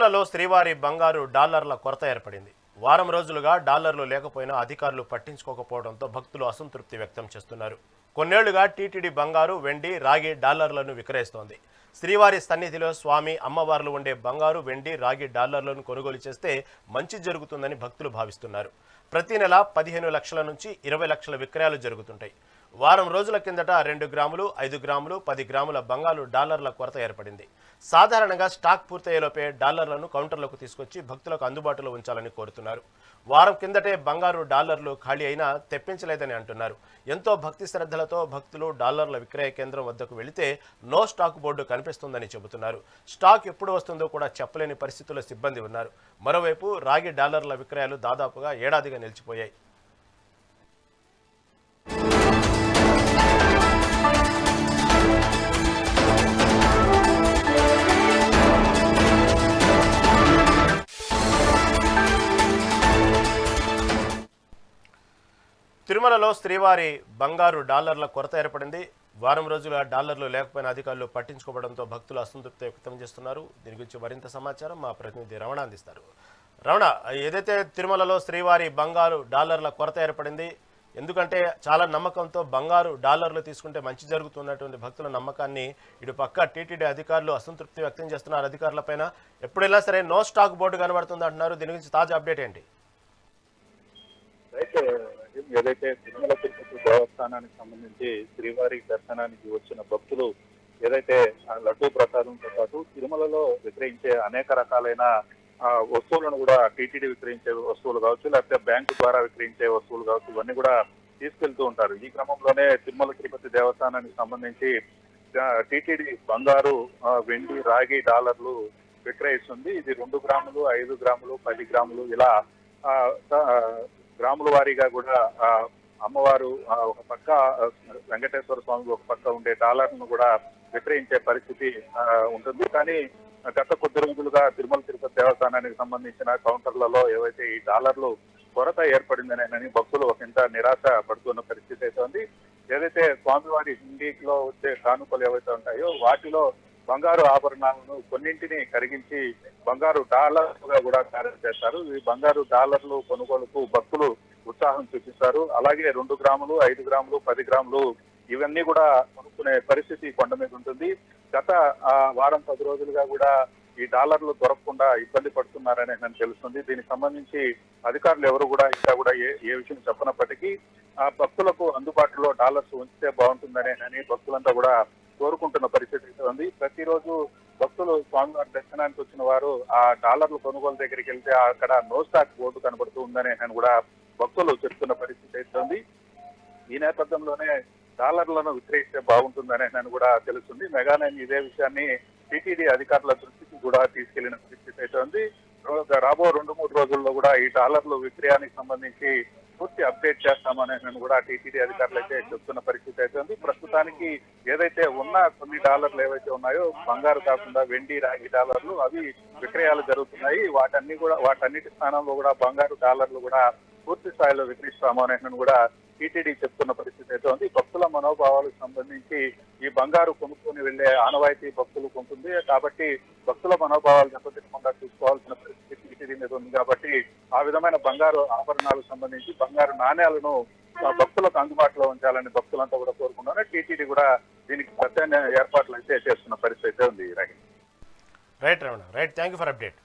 తిరుమలలో శ్రీవారి బంగారు డాలర్ల కొరత ఏర్పడింది. వారం రోజులుగా డాలర్లు లేకపోయినా అధికారులు పట్టించుకోకపోవడంతో భక్తులు అసంతృప్తి వ్యక్తం చేస్తున్నారు. కొన్నేళ్ళుగా టీటీడీ బంగారు వెండి రాగి డాలర్లను విక్రయిస్తోంది. శ్రీవారి సన్నిధిలో స్వామి అమ్మవార్లు ఉండే బంగారు వెండి రాగి డాలర్లను కొనుగోలు చేస్తే మంచి జరుగుతుందని భక్తులు భావిస్తున్నారు. ప్రతి నెల పదిహేను లక్షల నుంచి ఇరవై లక్షల విక్రయాలు జరుగుతుంటాయి. వారం రోజుల కిందట రెండు గ్రాములు ఐదు గ్రాములు పది గ్రాముల బంగారు డాలర్ల కొరత ఏర్పడింది. సాధారణంగా స్టాక్ పూర్తయ్యేలోపే డాలర్లను కౌంటర్లకు తీసుకొచ్చి భక్తులకు అందుబాటులో ఉంచాలని కోరుతున్నారు. వారం కిందటే బంగారు డాలర్లు ఖాళీ అయినా తెప్పించలేదని అంటున్నారు. ఎంతో భక్తి శ్రద్ధలతో భక్తులు డాలర్ల విక్రయ కేంద్రం వద్దకు వెళితే నో స్టాక్ బోర్డు కనిపిస్తుందని చెబుతున్నారు. స్టాక్ ఎప్పుడు వస్తుందో కూడా చెప్పలేని పరిస్థితుల్లో సిబ్బంది ఉన్నారు. మరోవైపు రాగి డాలర్ల విక్రయాలు దాదాపుగా ఏడాదిగా నిలిచిపోయాయి. తిరుమలలో శ్రీవారి బంగారు డాలర్ల కొరత ఏర్పడింది. వారం రోజుల డాలర్లు లేకపోయిన అధికారులు పట్టించుకోవడంతో భక్తులు అసంతృప్తి వ్యక్తం చేస్తున్నారు. దీని గురించి మరింత సమాచారం మా ప్రతినిధి రమణ అందిస్తారు. రమణ ఏదైతే తిరుమలలో శ్రీవారి బంగారు డాలర్ల కొరత ఏర్పడింది ఎందుకంటే చాలా నమ్మకంతో బంగారు డాలర్లు తీసుకుంటే మంచి జరుగుతున్నటువంటి భక్తుల నమ్మకాన్ని ఇటు పక్క టీటీడీ అధికారులు అసంతృప్తి వ్యక్తం చేస్తున్నారు అధికారులపైన ఎప్పుడైనా సరే నో స్టాక్ బోర్డు కనబడుతుంది అంటున్నారు. దీని గురించి తాజా అప్డేట్ ఏంటి? అయితే ఏదైతే తిరుమల తిరుపతి దేవస్థానానికి సంబంధించి శ్రీవారి దర్శనానికి వచ్చిన భక్తులు ఏదైతే ఆ లడ్డూ ప్రసాదంతో పాటు తిరుమలలో విక్రయించే అనేక రకాలైన ఆ, వస్తువులను కూడా టీటీడీ విక్రయించే వస్తువులు కావచ్చు లేకపోతే బ్యాంకు ద్వారా విక్రయించే వస్తువులు కావచ్చు ఇవన్నీ కూడా తీసుకెళ్తూ ఉంటారు. ఈ క్రమంలోనే తిరుమల తిరుపతి దేవస్థానానికి సంబంధించి టీటీడీ బంగారు వెండి రాగి డాలర్లు విక్రయిస్తుంది. ఇది రెండు గ్రాములు ఐదు గ్రాములు పది గ్రాములు ఇలా గ్రాముల వారీగా కూడా అమ్మవారు ఒక పక్క వెంకటేశ్వర స్వామి ఒక పక్క ఉండే డాలర్ను కూడా విక్రయించే పరిస్థితి ఉంటుంది. కానీ గత కొద్ది రోజులుగా తిరుమల తిరుపతి దేవస్థానానికి సంబంధించిన కౌంటర్లలో ఏవైతే ఈ డాలర్లు కొరత ఏర్పడిందనేనని భక్తులు ఒక ఇంత నిరాశ పడుతున్న పరిస్థితి అయితే ఉంది. ఏదైతే స్వామివారి హిందీలో వచ్చే కానుకలు ఏవైతే ఉంటాయో వాటిలో బంగారు ఆభరణాలను కొన్నింటిని కరిగించి బంగారు డాలర్లుగా కూడా తయారు చేస్తారు. ఈ బంగారు డాలర్లు కొనుగోలుకు భక్తులు ఉత్సాహం చూపిస్తారు. అలాగే రెండు గ్రాములు ఐదు గ్రాములు పది గ్రాములు ఇవన్నీ కూడా కొనుక్కునే పరిస్థితి కొండ మీద ఉంటుంది. గత ఆ, వారం పది రోజులుగా కూడా ఈ డాలర్లు దొరకకుండా ఇబ్బంది పడుతున్నారని నాకు తెలుస్తుంది. దీనికి సంబంధించి అధికారులు ఎవరు కూడా ఇంకా కూడా ఏ ఏ విషయం చెప్పనప్పటికీ ఆ భక్తులకు అందుబాటులో డాలర్స్ ఉంచితే బాగుంటుందనే అని భక్తులంతా కూడా కోరుకుంటున్న పరిస్థితి ఉంది ప్రతిరోజు భక్తులు స్వామివారి దర్శనానికి వచ్చిన వారు ఆ డాలర్ల కొనుగోలు దగ్గరికి వెళ్తే అక్కడ నో స్టాక్ బోర్డు కనబడుతూ ఉందని అని కూడా భక్తులు చెప్తున్న పరిస్థితి అయితే ఉంది ఈ నేపథ్యంలోనే డాలర్లను విక్రయిస్తే బాగుంటుందని నన్ను కూడా తెలుస్తుంది. మెగానే ఇదే విషయాన్ని టీటీడీ అధికారుల దృష్టికి కూడా తీసుకెళ్ళిన పరిస్థితి అయితే ఉంది రాబో రెండు మూడు రోజుల్లో కూడా ఈ డాలర్లు విక్రయానికి సంబంధించి పూర్తి అప్డేట్ చేస్తామని నేను కూడా టీటీడీ అధికారులు అయితే చెప్తున్న పరిస్థితి అయితే ఉంది. ప్రస్తుతానికి ఏదైతే ఉన్న కొన్ని డాలర్లు ఏవైతే ఉన్నాయో బంగారు కాకుండా వెండి రాగి డాలర్లు అవి విక్రయాలు జరుగుతున్నాయి. వాటన్ని కూడా వాటన్నిటి స్థానంలో కూడా బంగారు డాలర్లు కూడా పూర్తి స్థాయిలో విక్రయిస్తాము అని నేను కూడా టీటీడీ చెప్తున్న పరిస్థితి అయితే ఉంది. భక్తుల మనోభావాలకు సంబంధించి ఈ బంగారు కొనుక్కొని వెళ్ళే ఆనవాయితీ భక్తులకు ఉంటుంది. కాబట్టి భక్తుల మనోభావాలు దెబ్బతినకుండా చూసుకోవాల్సిన పరిస్థితి టీటీడీ మీద ఉంది కాబట్టి ఆ విధమైన బంగారు ఆభరణాలకు సంబంధించి బంగారు నాణ్యాలను ఆ భక్తులకు అందుబాటులో ఉంచాలని భక్తులంతా కూడా కోరుకున్నారు టీటీడీ కూడా దీనికి ప్రత్యేక ఏర్పాట్లు అయితే చేస్తున్న పరిస్థితి అయితే ఉంది right right Ramana right thank you for update